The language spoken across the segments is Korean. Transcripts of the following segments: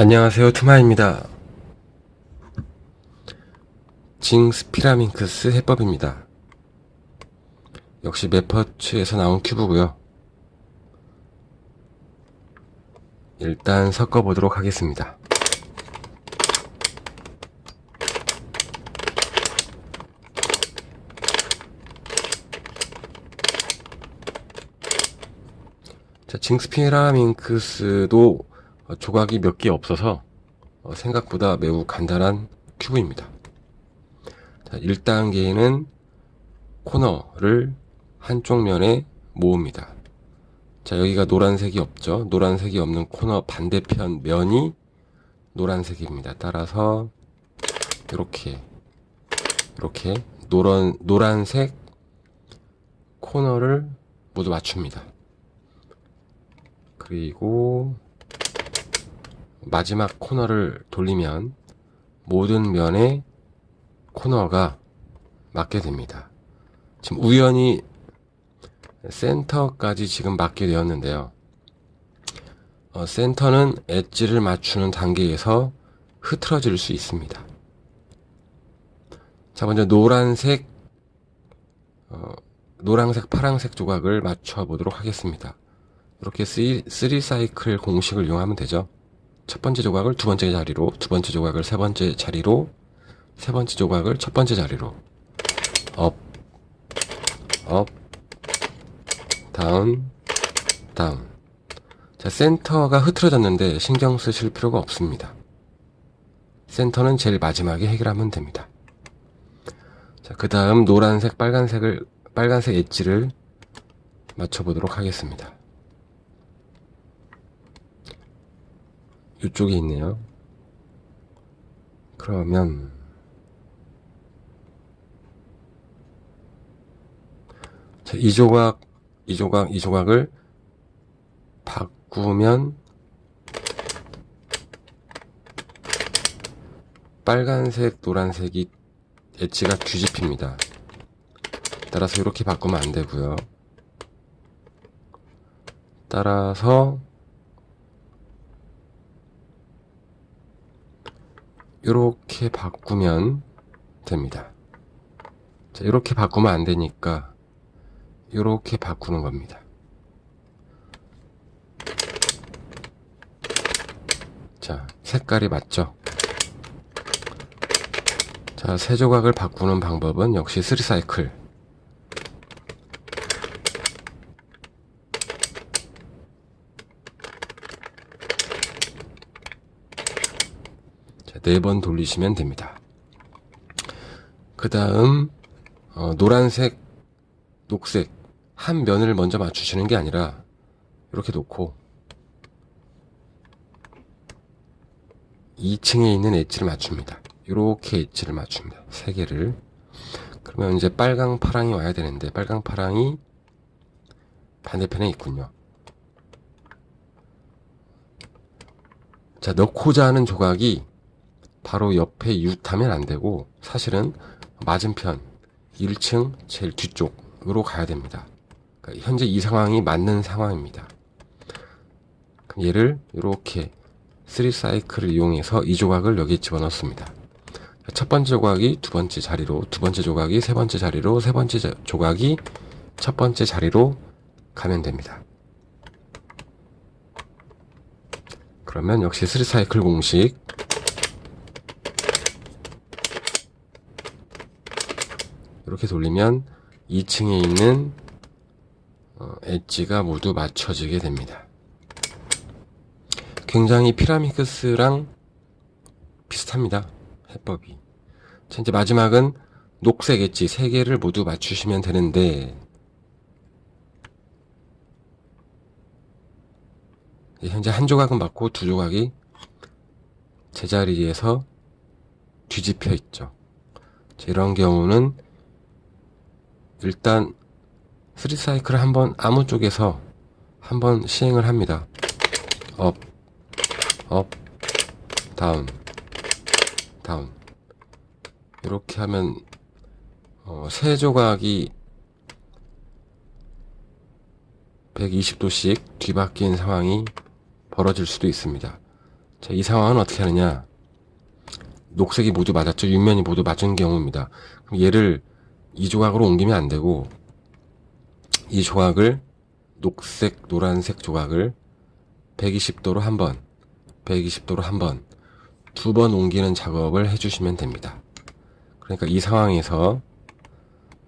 안녕하세요 투마입니다. 징스 피라밍크스 해법입니다. 역시 메퍼츠에서 나온 큐브고요. 일단 섞어 보도록 하겠습니다. 자, 징스 피라밍크스도 어, 조각이 몇 개 없어서 어, 생각보다 매우 간단한 큐브입니다. 자, 1단계는 코너를 한쪽 면에 모읍니다. 자, 여기가 노란색이 없죠. 노란색이 없는 코너 반대편 면이 노란색입니다. 따라서 이렇게 이렇게 노란 노란색 코너를 모두 맞춥니다. 그리고 마지막 코너를 돌리면 모든 면에 코너가 맞게 됩니다. 지금 우연히 센터까지 지금 맞게 되었는데요. 어, 센터는 엣지를 맞추는 단계에서 흐트러질 수 있습니다. 자, 먼저 노란색, 어, 노란색, 파란색 조각을 맞춰 보도록 하겠습니다. 이렇게 3 사이클 공식을 이용하면 되죠. 첫 번째 조각을 두 번째 자리로, 두 번째 조각을 세 번째 자리로, 세 번째 조각을 첫 번째 자리로. 업, 업, 다운, 다운. 자, 센터가 흐트러졌는데 신경 쓰실 필요가 없습니다. 센터는 제일 마지막에 해결하면 됩니다. 자, 그 다음 노란색, 빨간색을, 빨간색 엣지를 맞춰보도록 하겠습니다. 이쪽에 있네요. 그러면 자, 이 조각, 이 조각, 이 조각을 바꾸면 빨간색, 노란색이 엣지가 뒤집힙니다. 따라서 이렇게 바꾸면 안 되고요. 따라서 이렇게 바꾸면 됩니다. 자, 이렇게 바꾸면 안 되니까 이렇게 바꾸는 겁니다. 자, 색깔이 맞죠? 자, 세 조각을 바꾸는 방법은 역시 3사이클. 네 번 돌리시면 됩니다. 그 다음, 어, 노란색, 녹색, 한 면을 먼저 맞추시는 게 아니라, 이렇게 놓고, 2층에 있는 엣지를 맞춥니다. 이렇게 엣지를 맞춥니다. 세 개를. 그러면 이제 빨강, 파랑이 와야 되는데, 빨강, 파랑이 반대편에 있군요. 자, 넣고자 하는 조각이 바로 옆에 유타면 안 되고 사실은 맞은편 1층 제일 뒤쪽으로 가야 됩니다. 그러니까 현재 이 상황이 맞는 상황입니다. 그럼 얘를 이렇게 3사이클을 이용해서 이 조각을 여기 집어넣습니다. 첫 번째 조각이 두 번째 자리로, 두 번째 조각이 세 번째 자리로, 세 번째 자- 조각이 첫 번째 자리로 가면 됩니다. 그러면 역시 3사이클 공식 이렇게 돌리면 2층에 있는 어, 엣지가 모두 맞춰지게 됩니다. 굉장히 피라미크스랑 비슷합니다. 해법이. 자, 이제 마지막은 녹색 엣지 3개를 모두 맞추시면 되는데 예, 현재 한 조각은 맞고 두 조각이 제자리에서 뒤집혀 있죠. 자, 이런 경우는 일단 3사이클을 한번 아무 쪽에서 한번 시행을 합니다. 업, 업, 다운, 다운. 이렇게 하면 어, 세 조각이 120도씩 뒤바뀐 상황이 벌어질 수도 있습니다. 자, 이 상황은 어떻게 하느냐? 녹색이 모두 맞았죠? 육면이 모두 맞은 경우입니다. 그럼 얘를 이 조각으로 옮기면 안 되고, 이 조각을, 녹색, 노란색 조각을 120도로 한 번, 120도로 한 번, 두 번 옮기는 작업을 해주시면 됩니다. 그러니까 이 상황에서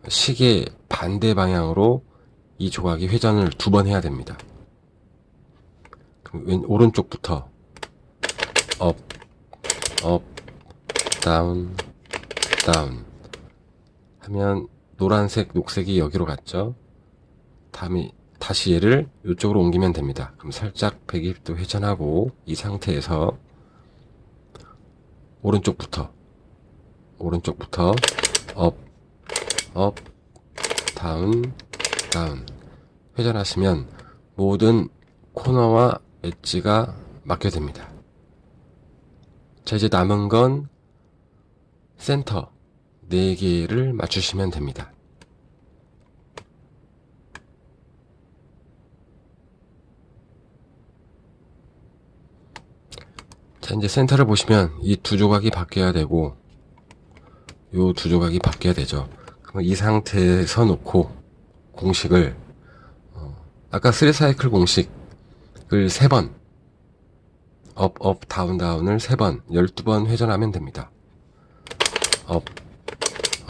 시계 반대 방향으로 이 조각이 회전을 두 번 해야 됩니다. 왼, 오른쪽부터 업, 업, 다운, 다운 하면 노란색, 녹색이 여기로 갔죠. 다음에 다시 얘를 이쪽으로 옮기면 됩니다. 그럼 살짝 120도 회전하고 이 상태에서 오른쪽부터 오른쪽부터 업, 업, 다운, 다운 회전하시면 모든 코너와 엣지가 맞게 됩니다. 자, 이제 남은 건 센터 4개를 맞추시면 됩니다. 자, 이제 센터를 보시면 이 두 조각이 바뀌어야 되고, 요두 조각이 바뀌어야 되죠. 그럼 이 상태에서 놓고 공식을, 어, 아까 3사이클 공식을 3번, 업, 업, 다운, 다운을 3번, 12번 회전하면 됩니다. 업,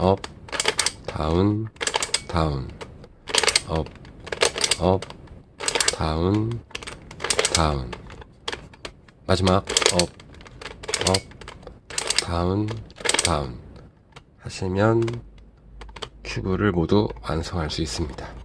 업, 다운, 다운, 업, 업, 다운, 다운. 마지막 업, 업, 다운, 다운 하시면 큐브를 모두 완성할 수 있습니다.